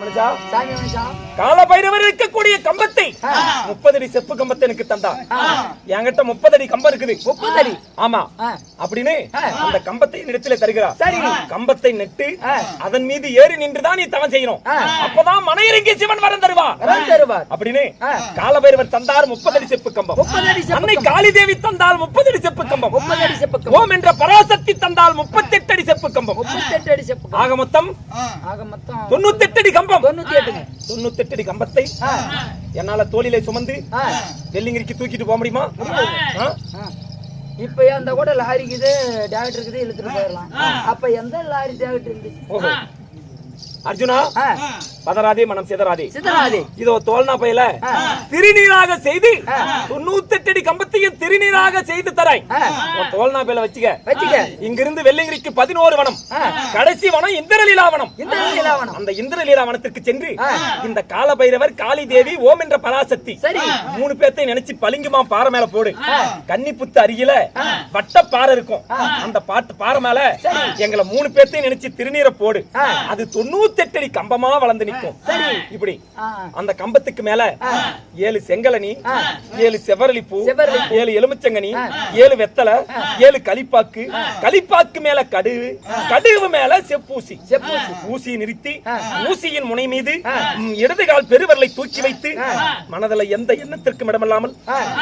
மனுஷா? சாமி மனுஷா? கால பைரவர் இருக்கக்கூடிய கம்பத்தை முப்பது அடி செப்பு கம்பத்தை எனக்கு தந்தா. என்கிட்ட முப்பது அடி கம்பம் இருக்குது. முப்பது அடி. ஆமா. அப்படின்னு அந்த கம்பத்தை இடத்துல தருகிறார் சரி. கம்பத்தை நட்டு அதன் மீது ஏறி நின்றுதான் நீ தவம் செய்யணும். அப்பதான் மனையிறங்கி சிவன் வரம் வரம் தருவார். அப்படின்னு. காலபைரவர் தந்தார் முப்பது அடி செப்பு கம்பம். முப்பது அடி செப்பு அன்னை. காளி தேவி தந்தால் முப்பது அடி செப்பு கம்பம். முப்பது அடி செப்பு கம்பம். ஓம் என்ற பராசக்தி தந்தால் முப்பத்தெட்டு அடி செப்பு கம்பம். முப்பத்தெட்டு அடி செப்பு கம்பம். ஆக மொத்தம் ஆக மொத்தம் தொண்ணூத்தெட்டு அடி கம்பம் தொண்ணூத்தி எட்டுங்க. தொண்ணூத்தெட்டு அடி கம்பத்தை. என்னால தோளிலே சுமந்து. வெள்ளிங்கிரிக்கு தூக்கிட்டு போக முடியுமா. இப்ப அந்த கூட லாரிக்குது டேரக்டர் இருக்குது இழுத்துட்டு போயிடலாம். அப்ப எந்த லாரி டேரக்டர் இருந்துச்சு ஓஹோ. அர்ஜுனா? ஆ. பதறாதே மனம் சிதறாதே. இதோ தோல்னா பையில திருநீராக செய்து தொண்ணூத்தெட்டு அடி கம்பத்தையும் திருநீராக செய்து தராய் உன் தோல்னா பையில வச்சுக்க. வச்சுக்க. இங்கிருந்து வெள்ளிங்கிரிக்கு பதினோரு வனம். கடைசி வனம் இந்திரலீலா வனம். இந்த நிலவனம் அந்த இந்திரலீலா வனத்திற்கு சென்று இந்த கால பைரவர் காளி தேவி ஓம் என்ற பராசக்தி சரி. மூணு பேர்த்தை நினைச்சு பளிங்குமா பாறை மேல போடு. கன்னி புத்து அருகில வட்ட பாறை இருக்கும். அந்த பாட்டு பாறை மேல எங்களை மூணு பேர்த்தையும் நினைச்சு திருநீரை போடு. அது தொண்ணூத்தெட்டு அடி கம்பமா வளர்ந்து நிற்கும் இப்படி. அந்த கம்பத்துக்கு மேல ஏழு செங்கலனி ஏழு செவரளி பூ. செவ்வரளி ஏழு எலுமிச்சங்கனி ஏழு வெத்தலை ஏழு களிப்பாக்கு. களிப்பாக்கு மேல கடுகு கடுகு மேல செப்பூசி. செப்பூசி. ஊசியை நிறுத்தி ஊசியின் முனை மீது ம், இடது கால் பெருவரலை தூக்கி வைத்து மனதில் எந்த எண்ணத்திற்கும் இடமில்லாமல்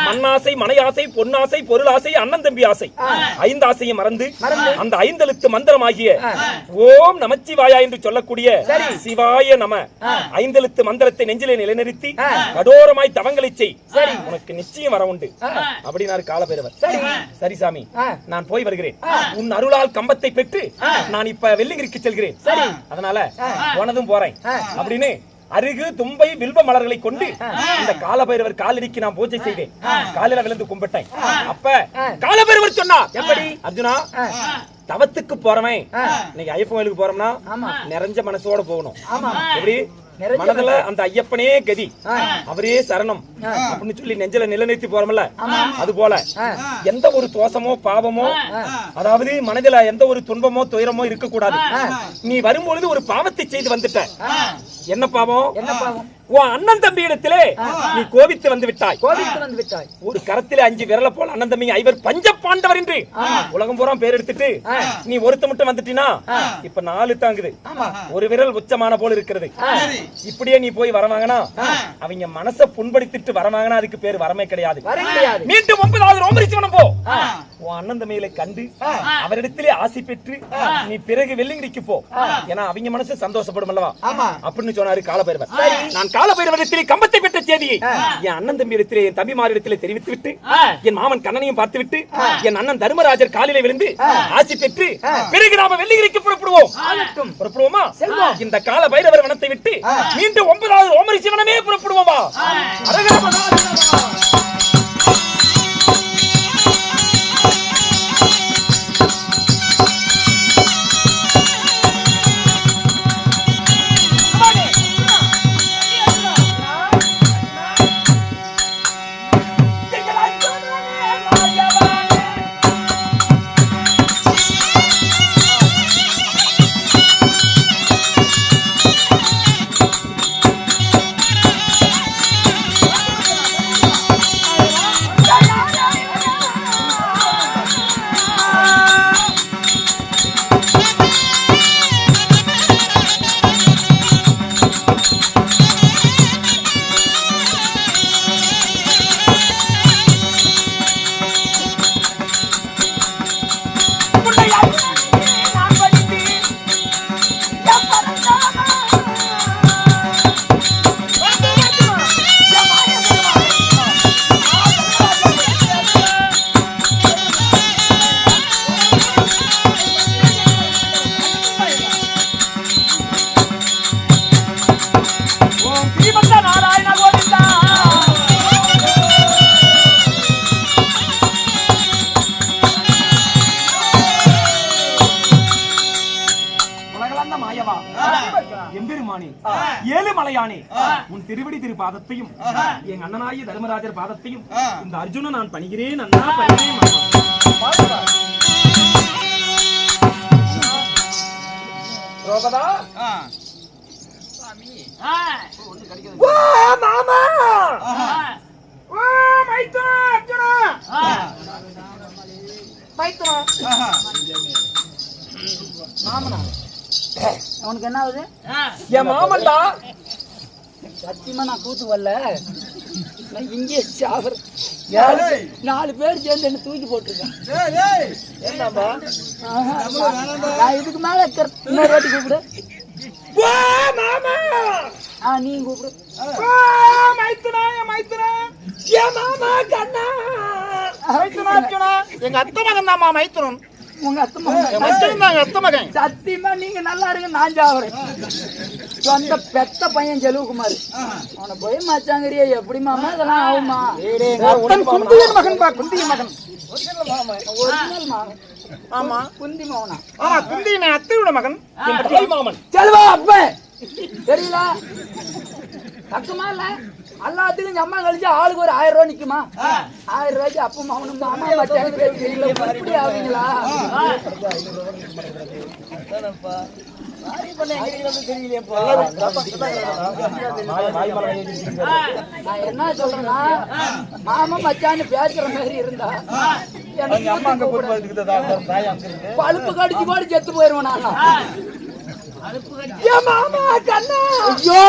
மண்ணாசை மனையாசை பொன்னாசை பொருளாசை அண்ணன் தம்பி ஆசை. ஐந்து ஆசையை மறந்து அந்த ஐந்தெழுத்து மந்திரமாகிய ஓம் நமச்சிவாயா என்று சொல்லக்கூடிய சிவாய நம. ஐந்தெழுத்து மந்திரத்தை நெஞ்சிலே நிலைநிறுத்தி கடோரமாய் தவங்களை செய். உனக்கு நிச்சயம் வர உண்டு. அப்படின்னாரு காலபைரவர். சரி சாமி. நான் போய் வருகிறேன். உன் அருளால் கம்பத்தை பெற்று நான் இப்ப வெள்ளிங்கிரிக்கு செல்கிறேன். சரி அதனால உனதும் போறேன். அப்படின்னு அருகு தும்பை வில்வ மலர்களை கொண்டு இந்த காலபைரவர் காலடிக்கு நான் பூஜை செய்தேன். காலில விழுந்து கும்பிட்டேன். அப்ப காலபைரவர் சொன்னா எப்படி? அர்ஜுனா தவத்துக்கு போறவன். இன்னைக்கு ஐயப்பன் கோயிலுக்கு போறோம்னா. நிறைஞ்ச மனசோட போகணும். எப்படி? மனதுல அந்த ஐயப்பனே கதி. அவரே சரணம். அப்படின்னு சொல்லி நெஞ்சில நிலைநிறுத்தி போறோம்ல. அது போல எந்த ஒரு தோஷமோ பாவமோ அதாவது மனதில எந்த ஒரு துன்பமோ துயரமோ இருக்க கூடாது நீ வரும்பொழுது ஒரு பாவத்தை செய்து வந்துட்ட. என்ன பாவம்? என்ன பாவம்? உன் அண்ணன் தம்பி இடத்திலே நீ கோபித்து வந்து விட்டாய். கோவிலுக்கு வந்து விட்டாய். ஒரு கரத்திலே அஞ்சு விரல போல அண்ணன் தம்பி ஐவர் பஞ்ச பாண்டவர் என்று உலகம் பூரா பேர் எடுத்துட்டு நீ ஒருத்த மட்டும் வந்துட்டினா இப்ப நாலு தாங்குது. ஒரு விரல் உச்சமான போல இருக்கிறது. இப்படியே நீ போய் வரவாங்கனா அவங்க மனச புண்படுத்திட்டு வரவாங்கனா அதுக்கு பேர் வரமே கிடையாது. மீண்டும் ஒன்பதாவது ரோமரிசிவனம் போ. உன் அண்ணன் தம்பிகளை கண்டு அவரிடத்திலே ஆசை பெற்று நீ பிறகு வெள்ளிங்கிரிக்கு போ. ஏன்னா அவங்க மனசு சந்தோஷப்படும் அல்லவா? அப்படின்னு சொன்னாரு காலபைரவர். நான் காலபைரவரிடத்திலே கம்பத்தை பெற்ற செய்தியை என் அண்ணன் தம்பி இடத்திலே என் தம்பிமாரிடத்திலே தெரிவித்து விட்டு என் மாமன் கண்ணனையும் பார்த்து விட்டு என் அண்ணன் தர்மராஜர் காலிலே விழுந்து ஆசி பெற்று பிறகு நாம வெள்ளிகிரிக்கு புறப்படுவோம். புறப்படுவோமா? இந்த கால பைரவர் வனத்தை விட்டு மீண்டும் ஒன்பதாவது ஓமரி சிவனமே புறப்படுவோமா? அரகர எம்பெருமானே ஏழு மலையானே. உன் திருவடி திரு பாதத்தையும் என் அண்ணனாகிய தர்மராஜர் பாதத்தையும் இந்த அர்ஜுனன் நான் பணிகிறேன் அண்ணா பணிகிறேன் மாமா. அர்ஜுனா! மாமனா அவனுக்கு என்ன ஆகுது? என் மாமன்டா. சத்தியமா நான் கூத்து வரல. நான் இங்கே சாகுறேன் நாலு பேர் சேர்ந்து என்ன தூக்கி போட்டிருக்கேன் என்னப்பா? நான் இதுக்கு மேல இன்னொரு வாட்டி கூப்பிடு. மாமா. ஆ நீ கூப்பிடு. மைத்துனா என் மைத்துனா. என் மாமா கண்ணா. மைத்துனா எங்க அத்தை மகன் தான்மா மைத்துனன். உங்க அத்தை மகன். அத்தை மகன். சத்தியமா நீங்க நல்லா இருங்க நான் சாகுறேன் சொந்த பெத்த பையன் செலவுக்குமார் அவனை போய் மச்சாங்கறியா எப்படி மாமா? இதெல்லாம் ஆகுமா? குந்தியின் மகன் பா குந்தியின் மகன். ஒரிஜினல் மாமன் ஆமா. குந்தி மகனா ஆமா குந்தியின் அத்தையோட மகன். மாமன் செல்வா அப்ப. தெரியல தக்குமா இல்ல? எல்லாத்துக்கும் ஜம்மா கழிச்சு ஆளுக்கு ஒரு ஆயிரம் ரூபாய் நிக்குமா? ஆயிரம் ரூபாய்க்கு அப்பா மகனும் மாமா மச்சான் தெரியல இப்படி ஆவீங்களா நான் என்ன சொல்றேன்னா மாமா மச்சான்னு பேசுற மாதிரி இருந்தா அம்மா பழுப்பு கடிச்சு போட்டு செத்து போயிருவேன் நான். என் மாமா கண்ணா! ஐயோ!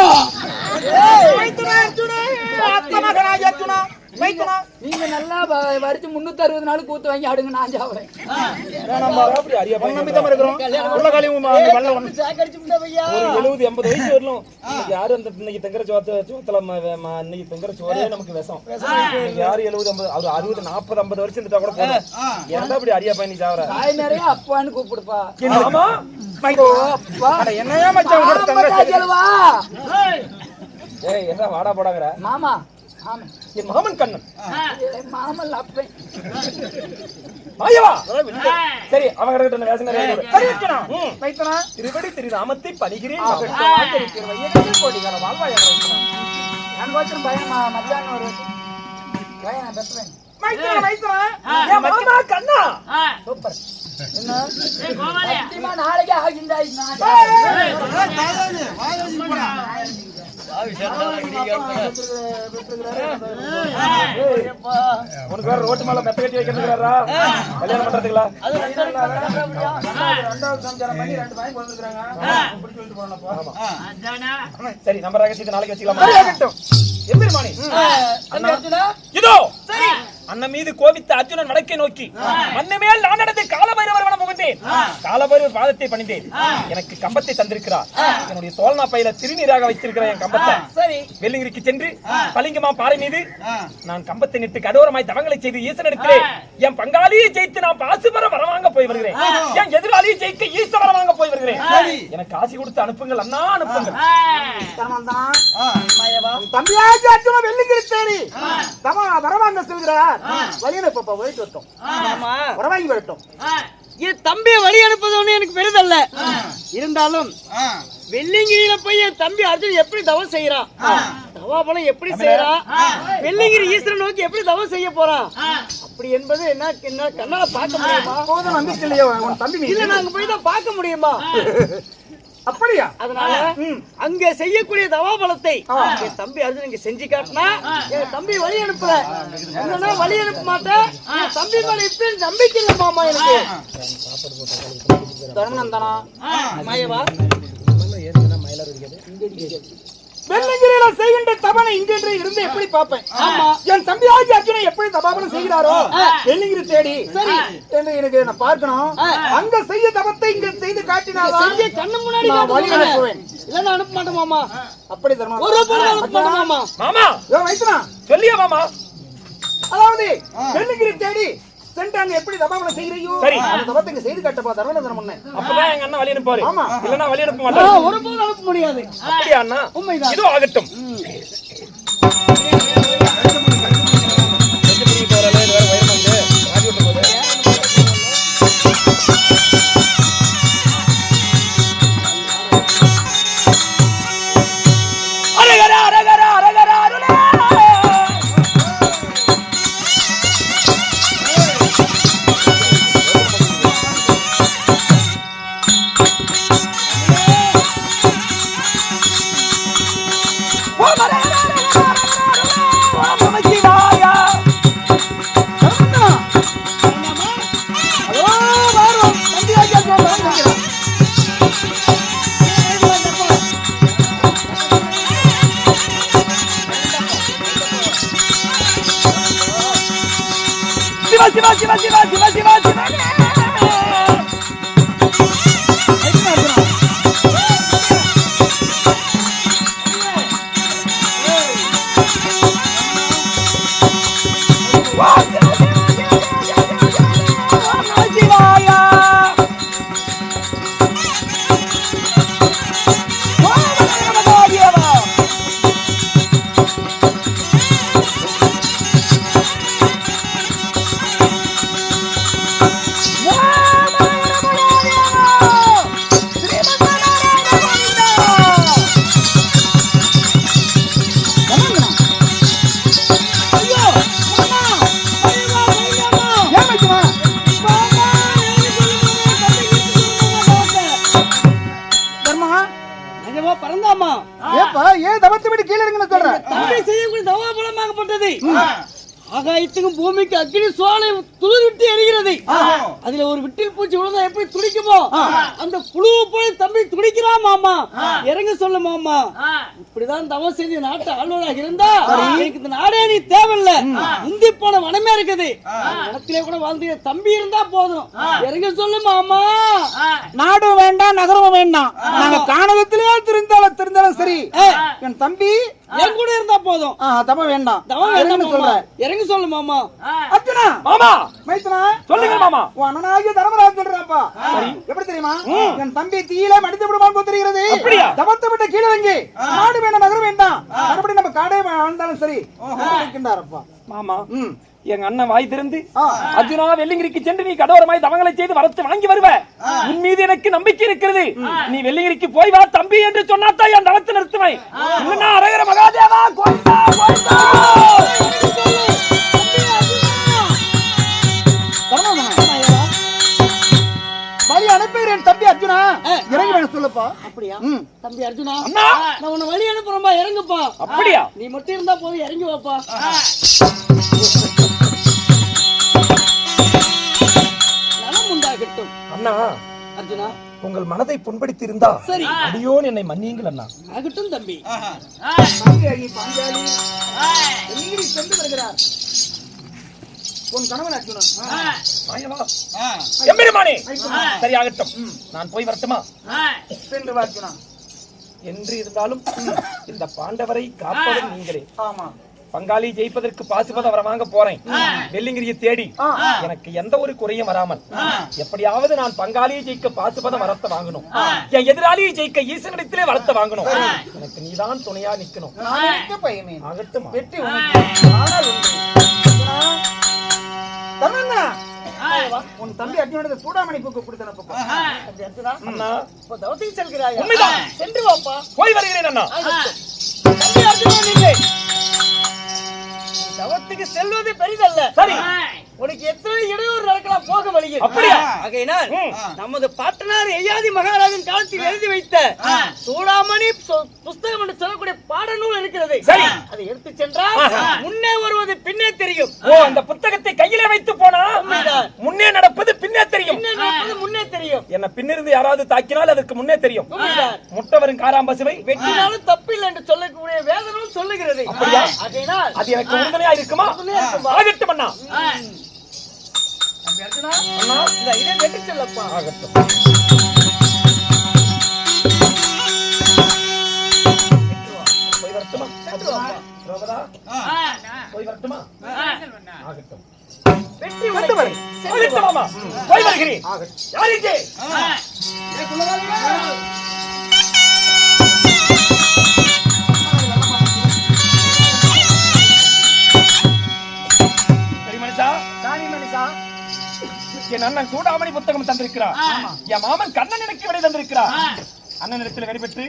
அர்ஜுனா நீங்க நல்லா வரிச்சு முன்னூத்தி அறுபது நாள் கூத்து வாங்கி ஆடுங்க நான் அப்படி ஒரு எழுபது எண்பது வயசு வரலும் இன்னைக்கு யாரு அந்த இன்னைக்கு தெங்கர சோத்த சோத்துல இன்னைக்கு தெங்கர சோறே நமக்கு விஷம். யாரு எழுபது ஐம்பது அவர் அறுபது நாற்பது ஐம்பது வருஷம் இருந்துட்டா கூட போதும். ஏன்டா இப்படி அரியா பயணி சாவற? தாய் நிறைய அப்பான்னு கூப்பிடுப்பா. ஆமா. ஓ, அப்பா என்னையா மச்சான் உங்களோட ஆமா, தங்கச்சி? செல்வா. ஏய் என்ன வாடா போடாங்கற மாமா ஆமா என் மாமன் கண்ணன் மாமன் அப்பன் ஆயவா சரி அவங்க கிட்ட இருக்கு. சரி வைத்தனா திருவடி திரு ராமத்தை பணிகிறேன் வாழ்வாய் பையன் மச்சான் ஒரு பையன் நான் பெற்றேன் சூப்பர் என்ன நாளைக்கு நான் உனக்கு வேற ரோட்டு மேல மெத்த கட்டி வைக்கிறதுக்குறாரா கல்யாணம் பண்றதுங்களா சரி நம்ம ரகசியத்தை நாளைக்கு வச்சுக்கலாமா? இதோ! அண்ணன் மீது கோபித்த அர்ஜுனன் வடக்கை நோக்கி மண்ணு மேல் நான் நடந்து காலபைரவர் வனம் புகுந்தேன் காலபைரவர் பாதத்தை பணிந்தேன் எனக்கு கம்பத்தை தந்திருக்கிறார். என்னுடைய தோல்னா பையில திருநீராக வைத்திருக்கிற என் கம்பத்தை சரி. வெள்ளிங்கிரிக்கு சென்று பளிங்கமா பாறை மீது நான் கம்பத்தை நிட்டு கடோரமாய் தவங்களை செய்து ஈசனிடத்திலே என் பங்காளியை ஜெயித்து நான் பாசுபர வரவாங்க போய் வருகிறேன். என் எதிராளியை ஜெயிக்க ஈச வரவாங்க போய் வருகிறேன். எனக்கு ஆசி கொடுத்து அனுப்புங்கள் அண்ணா அனுப்புங்கள். தம்பியாச்சு அர்ஜுன வெள்ளிங்கிருத்தேரி தம வரவாங்க செல்கிறார். வழியில இப்ப போயிட்டு வரட்டும் வரவாங்கி வரட்டும். என் தம்பியை வழி அனுப்புவது ஒண்ணு எனக்கு பெரிதல்ல. இருந்தாலும் வெள்ளிங்கிரியில போய் என் தம்பி அர்ஜுன் எப்படி தவம் செய்யறான் தவாபலம் எப்படி செய்யறான் வெள்ளிங்கிரி ஈஸ்வரன் நோக்கி எப்படி தவம் செய்ய போறான் அப்படி என்பது என்ன என்ன கண்ணால பார்க்க முடியுமா. இல்ல நாங்க போய் தான் பார்க்க முடியுமா? அப்படியா? அதனால அங்க செய்யக்கூடிய தவாபலத்தை என் தம்பி அர்ஜுன் இங்க செஞ்சு காட்டினா என் தம்பி வழி அனுப்பல இல்லைன்னா வழி அனுப்ப மாட்டேன் என் தம்பி மேல இப்படி நம்பிக்கை இல்லை மாமா எனக்கு. தர்மநந்தனா மாயவா? வெள்ளிங்கிரியில செய்கின்ற தவணை இங்கென்று இருந்து எப்படி பார்ப்பேன்? ஆமா. என் தம்பியாகி அர்ஜுனை எப்படி தபாபனம் செய்கிறாரோ வெள்ளிங்கிரி தேடி சரி. என்று எனக்கு நான் பார்க்கணும். அங்க செய்ய தவத்தை இங்க செய்து செஞ்ச கண்ணு முன்னாடி நான் வழி காட்டுங்க. அனுப்புவேன். இல்லைன்னா அனுப்ப மாட்டேன் மாமா. அப்படி தர்மம் ஒரு மாமா. மாமா. சொல்லியா மாமா? அதாவது வெள்ளிங்கிரி தேடி சென்றாங்க எப்படி தபாபனம் செய்கிறையோ சரி. அந்த செய்து காட்டப்பா தர்மநந்தனம் முன்னே அப்பதான் எங்க அண்ணன் வழி அனுப்பாரு ஆமா. இல்லன்னா வழி அனுப்ப ஆ, மாட்டாரு. ஒரு போது அனுப்ப முடியாது. அப்படியா அண்ணா? உண்மைதான். இதோ ஆகட்டும். 起吧，起吧，起吧，起吧，起吧，起吧，起吧！பூமிக்கு அக்னி சோலை அதுல ஒரு விட்டில் பூச்சி விழுந்தா எப்படி துடிக்குமோ? அந்த புழுவை போல தம்பி துடிக்கிறான் மாமா. இறங்க சொல்ல மாமா. இப்படிதான் தவம் செஞ்சு நாட்டு ஆளுநராக இருந்தா எனக்கு இந்த நாடே நீ தேவையில்ல. முந்தி போன வனமே இருக்குது. வனத்திலே கூட வாழ்ந்து தம்பி இருந்தா போதும். இறங்க சொல்லு மாமா. நாடும் வேண்டாம் நகரமும் வேண்டாம். நாங்க காணகத்திலேயே திருந்தாலும் திருந்தாலும் சரி. என் தம்பி என் கூட இருந்தா போதும். தப்ப வேண்டாம். தவம் வேண்டாம் இறங்குன்னு மாமா. சொல்ற இறங்க சொல்லு மாமா. அர்ஜுனா! மாமா. மைத்தனா! சொல்லுங்க மாமா. அண்ணனாகிய தர்மராஜ் சொல்றாப்பா. எப்படி தெரியுமா? என் தம்பி தீயில மடித்து விடுவான் போல் தெரிகிறது? தவத்தை விட்டு கீழே இறங்கி நாடு வேண்டாம் நகரம் வேண்டாம். மறுபடியும் நம்ம காடே வாழ்ந்தாலும் சரி இருக்கின்றாரப்பா. மாமா எங்க அண்ணன் வாய் திறந்து. அர்ஜுனா வெள்ளிங்கிரிக்கு சென்று நீ கடோரமாய் தவங்களை செய்து வரத்து வாங்கி வருவ. உன் மீது எனக்கு நம்பிக்கை இருக்கிறது. நீ வெள்ளிங்கிரிக்கு போய் வா தம்பி என்று சொன்னாத்தான் என் தவத்தை நிறுத்துவேன். அரகர மகாதேவா கோயிந்தா கோயிந்தா அனுப்புகிறேன் என் தம்பி அர்ஜுனா. இறங்கி வேணும் சொல்லுப்பா. அப்படியா? ம். தம்பி அர்ஜுனா அண்ணா! நான் உன்னை வழி அனுப்புறேன்பா இறங்குப்பா. அப்படியா? நீ மட்டும் இருந்தா போதும் இறங்கி வாப்பா நலம் உண்டாகட்டும். அண்ணா அர்ஜுனா. உங்கள் மனதை புண்படுத்தி இருந்தா சரி. அடியோன் என்னை மன்னியுங்கள் அண்ணா. ஆகட்டும் தம்பி. பாஞ்சாலி பாஞ்சாலி வருகிறார் உன் கணவன் அர்ஜுனன் மாயவா எம்பெருமானே! சரி ஆகட்டும் நான் போய் வரட்டுமா? சென்று வா அர்ஜுனா என்று இருந்தாலும் இந்த பாண்டவரை காப்பவர் நீங்களே. ஆமா. பங்காளி ஜெயிப்பதற்கு பாசுபத வர வாங்க போறேன். வெள்ளிங்கிரியை தேடி. எனக்கு எந்த ஒரு குறையும் வராமல் எப்படியாவது நான் பங்காளியை ஜெயிக்க பாசுபத வரத்தை வாங்கணும். என் எதிராளியை ஜெயிக்க ஈசனிடத்திலே வரத்தை வாங்கணும். எனக்கு நீதான் துணையா நிக்கணும். ஆகட்டும்? வெற்றி ஆனால் உன் தம்பி அர்ஜுனோட சூடாமணி பூக்கு கொடுத்தன பக்கம் அண்ணா இப்ப தவத்துக்கு செல்கிறாயா? உண்மைதான். சென்று வாப்பா. போய் வருகிறேன் அண்ணா. தம்பி அர்ஜுனா நீங்கள் நீ தவத்துக்கு செல்வது பெரிதல்ல. சரி. உனக்கு எத்தனை இடையூறு நடக்கலாம்? போக வழியில். அப்படியா? ஆகையினால். நமது பாட்டனார் எய்யாதி மகாராஜன் காலத்தில் எழுதி வைத்த சூடாமணி புஸ்தகம் என்று சொல்லக்கூடிய பாடநூல் இருக்கிறது. சரி. அதை எடுத்து சென்றால் முன்னே வருவது பின்னே தெரியும். ஓ அந்த புத்தகத்தை கையிலே வைத்து போனா. முன்னே நடப்பது பின்னே தெரியும். பின்னே நடப்பது முன்னே தெரியும். என்ன பின்னிருந்து யாராவது தாக்கினால் அதற்கு முன்னே தெரியும். முட்டவரும் காராம்பசுவை வெட்டினாலும் தப்பில்லை என்று சொல்லக்கூடிய வேதனும் சொல்லுகிறது. அப்படியா? ஆகையினால் அது எனக்கு உறுதுணையா இருக்குமா? ஆகட்டும் அண்ணா. அண்ணா இந்த இதை வெட்டி செல்லப்பா. ஆகட்டும். போய் வரட்டுமா ரோபதா, போய் வரட்டுமா ஆகட்டும். வெட்டி மாமா போய் வருகிறேன் யார் இங்கே அண்ணன் சூடாமணி புத்தகம் தந்திருக்கிறார். என் மாமன் கண்ணன் எனக்கு விடை தந்திருக்கிறார். அண்ணன் இடத்துல வெடிபெற்று?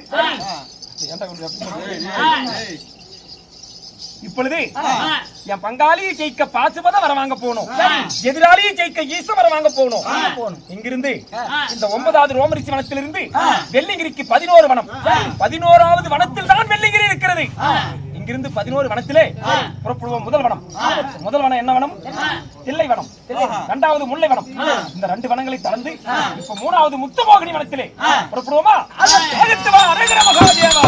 இப்பொழுது என் பங்காளியை ஜெயிக்க பாசுபத வர வாங்க போகணும் எதிராளியை ஜெயிக்க ஈச வர வாங்க போகணும் இங்கிருந்து இந்த ஒன்பதாவது ரோமரிசி வனத்திலிருந்து வெள்ளிங்கிரிக்கு பதினோரு வனம். பதினோராவது வனத்தில் தான் வெள்ளிங்கிரி இருக்கிறது. இங்கிருந்து பதினோரு வனத்திலே புறப்படுவோம். முதல் வனம். முதல் வனம் என்ன வனம்? தில்லை வனம். இரண்டாவது முல்லை வனம். இந்த ரெண்டு வனங்களை தளர்ந்து இப்ப மூணாவது முத்தமோகினி வனத்திலே புறப்படுவோமா? அரேந்திர மகாதேவா.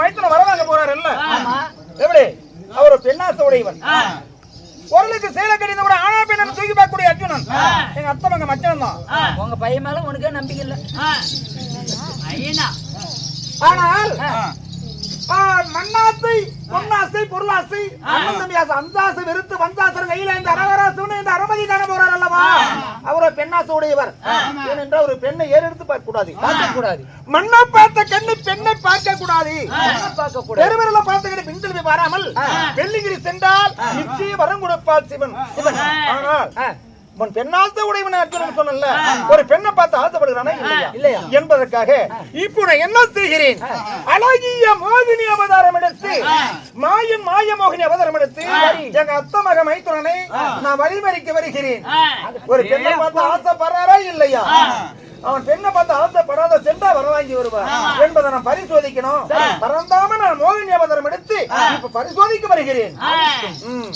வயிற்றுல வரவாங்க போறாரு இல்ல எப்படி? அவர் பெண்ணாச உடையவன் பொருளுக்கு சேலை கடிந்த கூட ஆனா பெண்ணு தூக்கி பார்க்கக்கூடிய அர்ஜுனன். எங்க அத்தை மங்க மச்சன் தான் உங்க பையன் மேல உனக்கே நம்பிக்கை இல்ல. ஐயனா ஆனால் மண்ணாசை பொன்னாசை பொருளாசை அண்ணன் தம்பி ஆசை அந்த ஆசை வெறுத்து வந்தாசர் கையில இந்த அரவராசு இந்த அரபதி காண போறார் அல்லவா? அவர் பெண்ணாசை உடையவர் ஏனென்றால் ஒரு பெண்ணை ஏறெடுத்து பார்க்க கூடாது பார்க்க கூடாது மண்ணை பார்த்த கண்ணு பெண்ணை பார்க்க கூடாது பார்க்க கூடாது பெருமரில் பார்த்துக்கிட்டு பின்தொடர்பி பாராமல் வெள்ளிங்கிரி சென்றால் நிச்சயம் வரம் கொடுப்பாள் சிவன். சிவன் ஆனால் உன் பெண்ணாசை உடையவன் அர்ஜுனன் சொன்னல ஒரு பெண்ணை பார்த்து ஆசைப்படுகிறானே இல்லையா இல்லையா? என்பதற்காக இப்போ நான் என்ன செய்கிறேன்? அழகிய மோகினி அவதாரம் எடுத்து மாயன் மாய மோகினி அவதாரம் எடுத்து எங்க அத்த மக மைத்துனனை நான் வழிமறிக்க வருகிறேன். ஒரு பெண்ணை பார்த்து ஆசைப்படுறாரா இல்லையா? அவன் பெண்ணை பார்த்து ஆசைப்படாத சென்றா வர வாங்கி வருவார் என்பதை நான் பரிசோதிக்கணும். பறந்தாம நான் மோகினி அவதாரம் எடுத்து இப்ப பரிசோதிக்க வருகிறேன். ம்.